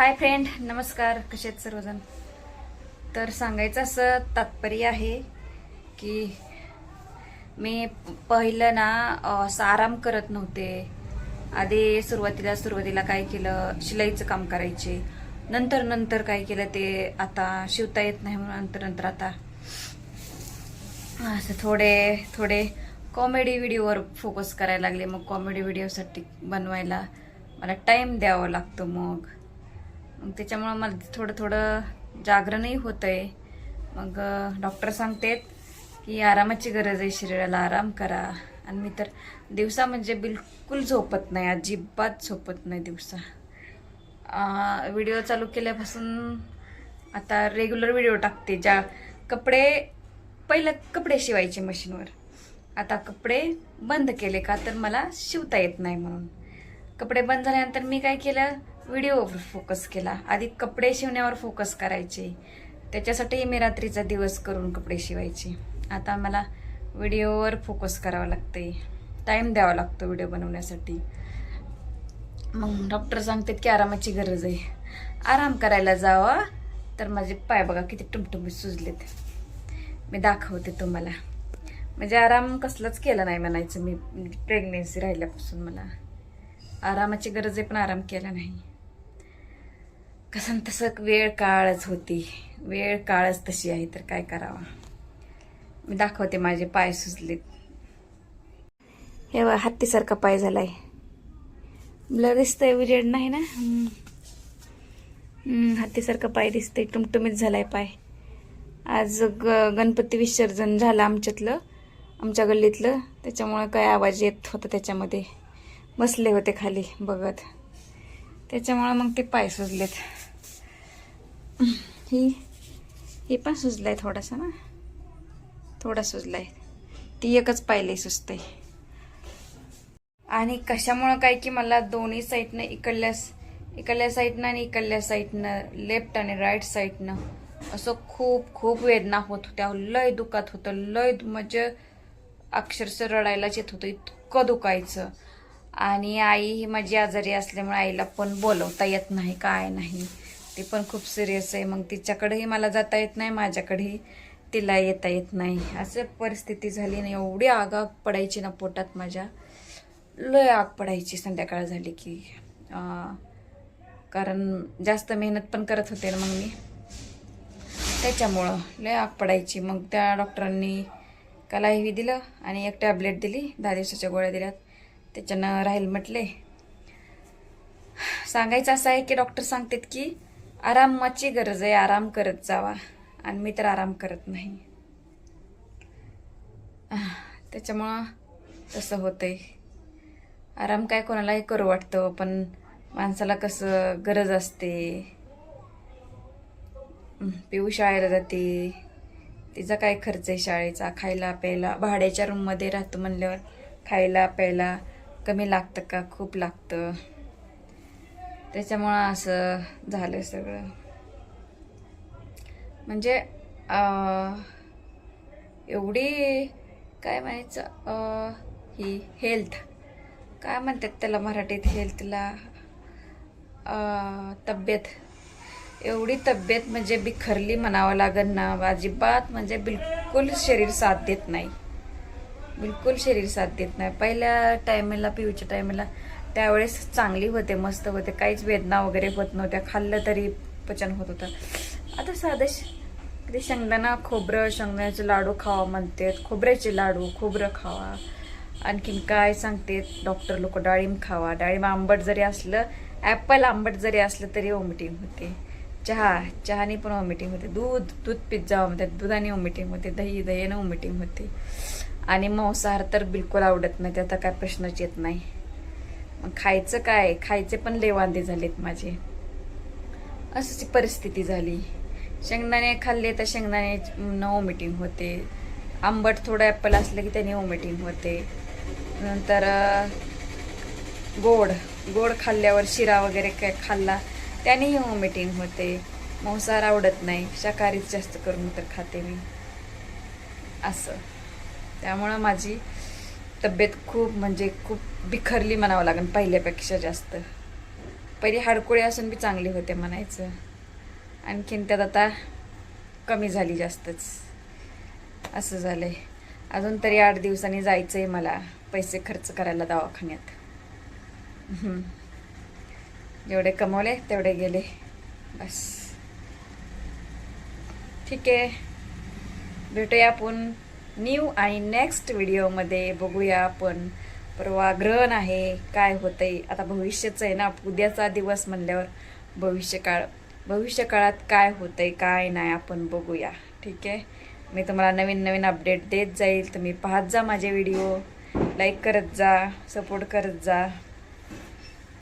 Hi friend नमस्कार. कसे आहेत सर्वजण? तर सांगायचं असं तात्पर्य आहे की मी पहिलं ना असं आराम करत नव्हते. आधी सुरुवातीला सुरुवातीला काय केलं शिलाईचं काम करायचे. नंतर नंतर काय केलं ते आता शिवता येत नाही म्हणून नंतर नंतर आता असं थोडे थोडे कॉमेडी व्हिडिओवर फोकस करायला लागले. मग कॉमेडी व्हिडिओसाठी बनवायला मला टाईम द्यावा लागतो मग. मग त्याच्यामुळं मला थोडं थोडं जागरणही होतं आहे मग डॉक्टर सांगतेत की आरामाची गरज आहे शरीराला आराम करा. आणि मी तर दिवसा म्हणजे बिलकुल झोपत नाही अजिबात झोपत नाही दिवसा. व्हिडिओ चालू केल्यापासून आता रेग्युलर व्हिडिओ टाकते ज्या कपडे पहिलं कपडे शिवायचे मशीनवर. आता कपडे बंद केले का तर मला शिवता येत नाही म्हणून. कपडे बंद झाल्यानंतर मी काय केलं व्हिडिओवर फोकस केला. आधी कपडे शिवण्यावर फोकस करायचे. त्याच्यासाठी मी रात्रीचा दिवस करून कपडे शिवायचे. आता मला व्हिडिओवर फोकस करावं लागते टाईम द्यावा लागतो व्हिडिओ बनवण्यासाठी. मग डॉक्टर सांगतात की आरामाची गरज आहे. आराम करायला जावा. तर माझे पाय बघा किती टुमटुमी सुजलेत. मी दाखवते तुम्हाला. म्हणजे आराम कसलाच केला नाही म्हणायचं मी. प्रेग्नेन्सी राहिल्यापासून मला. आरामाची गरज आहे पण आराम केला नाही. कसं तसं वेळ काळच होती. वेळ काळच तशी आहे तर काय करावा? मी दाखवते माझे पाय सुजलेत. हे बघा हत्तीसारखा पाय झालाय. ब्लर दिसतंय विरेड नाही ना? हत्तीसारखा पाय दिसतंय टुमटुमीत झालाय पाय. आज ग गणपती विसर्जन झालं आमच्यातलं आमच्या गल्लीतलं. त्याच्यामुळं काय आवाज येत होता त्याच्यामध्ये. बसले होते खाली बघत. त्याच्यामुळं मग ते पाय सुजलेत. ही हे पण सुजलाय थोडासा ना. थोडा सुजलाय. ती एकच पायले सुचते आणि कशामुळं काय की मला दोन्ही साईडनं इकडल्या इकडल्या साईडनं आणि इकडल्या साईडनं लेफ्ट आणि राईट साईडनं असं खूप खूप वेदना होत होत्या. लय दुखत होतं. लय दु- म्हणजे अक्षरशः रडायलाच येत होतं. इतकं दुखायचं. आणि आई ही माझी आजारी असल्यामुळे आईला पण बोलवता येत नाही काय नाही. ती पण खूप सिरियस आहे. मग तिच्याकडेही मला जाता येत नाही माझ्याकडेही तिला येता येत नाही. असं परिस्थिती झाली ना एवढी आगाग पडायची ना पोटात माझ्या. लय आग पडायची संध्याकाळ झाली की. कारण जास्त मेहनत पण करत होते ना मग मी त्याच्यामुळं लय आग पडायची. मग त्या डॉक्टरांनी कलाही दिलं आणि एक टॅबलेट दिली दहा दिवसाच्या गोळ्या दिल्यात. त्याच्यानं राहील म्हटले. सांगायचं असं आहे की डॉक्टर सांगतात की आरामाची गरज आहे आराम करत जावा. आणि मी तर आराम करत नाही. त्याच्यामुळं तसं होतंय. आराम काय कोणालाही करू वाटतं पण माणसाला कसं गरज असते. पिऊ शाळेला जाते. तिचा काय खर्च आहे शाळेचा? खायला प्यायला भाड्याच्या रूममध्ये राहतो म्हणल्यावर खायला प्यायला. कमी लागतं का? खूप लागतं. त्याच्यामुळं असं झालं सगळं. म्हणजे एवढी काय म्हणायचं? ही हेल्थ काय म्हणतात त्याला मराठीत हेल्थला तब्येत. एवढी तब्येत म्हणजे बिखरली म्हणावं लागेल ना. अजिबात म्हणजे बिलकुल शरीर साथ देत नाही. बिलकुल शरीर साथ देत नाही. पहिल्या टायमेला पिऊच्या टायमेला त्यावेळेस चांगली होते मस्त होते. काहीच वेदना वगैरे होत नव्हत्या. खाल्लं तरी पचन होत होतं. आता साधं श- कधी शेंगदाणा खोबरं शेंगदाण्याचे लाडू खावा म्हणतात. खोबऱ्याचे लाडू खोबरं खावा. आणखीन काय सांगते डॉक्टर लोक डाळिंब खावा. डाळिंब आंबट जरी असलं ॲपल आंबट जरी असलं तरी ओमिटिंग होते. चहा चहाने पण ओमिटिंग होते. दूध दूध पिझ्झा म्हणतात. दुधाने ओमिटिंग होते. दही दह्याने ओमिटिंग होते. आणि मांसाहार तर बिलकुल आवडत नाही त्याचा काय प्रश्नच येत नाही. मग खायचं काय? खायचे पण लेवांदे झालेत माझे. अशी परिस्थिती झाली. शेंगदाणे खाल्ले तर शेंगदाणे न ओमिटिंग होते. आंबट थोडं ॲपल असलं की त्याने ओमिटिंग होते. नंतर गोड गोड खाल्ल्यावर शिरा वगैरे काय खाल्ला त्यानेही वॉमिटिंग होते. मांसाहार आवडत नाही. शाकाहारीच जास्त करून तर खाते मी. असं. त्यामुळं माझी तब्येत खूप म्हणजे खूप बिखरली म्हणावं लागेल पहिल्यापेक्षा जास्त. पहिली हाडकोळी असून बी चांगली होते म्हणायचं. आणखीन त्यात आता कमी झाली जास्तच. असं झालं आहे अजून तरी आठ दिवसांनी जायचं आहे मला पैसे खर्च करायला दवाखान्यात. जेवढे कमवले तेवढे गेले. बस. ठीक आहे. भेटूया आपण. न्यू आणि नेक्स्ट व्हिडिओमध्ये बघूया आपण. परवा ग्रहण आहे काय होतंय? आता भविष्याचं आहे ना उद्याचा दिवस म्हणल्यावर भविष्यकाळ. भविष्यकाळात काय होतंय काय नाही आपण बघूया. ठीक आहे? मी तुम्हाला नवीन नवीन अपडेट देत जाईल. तुम्ही पाहत जा माझे व्हिडिओ लाईक करत जा सपोर्ट करत जा.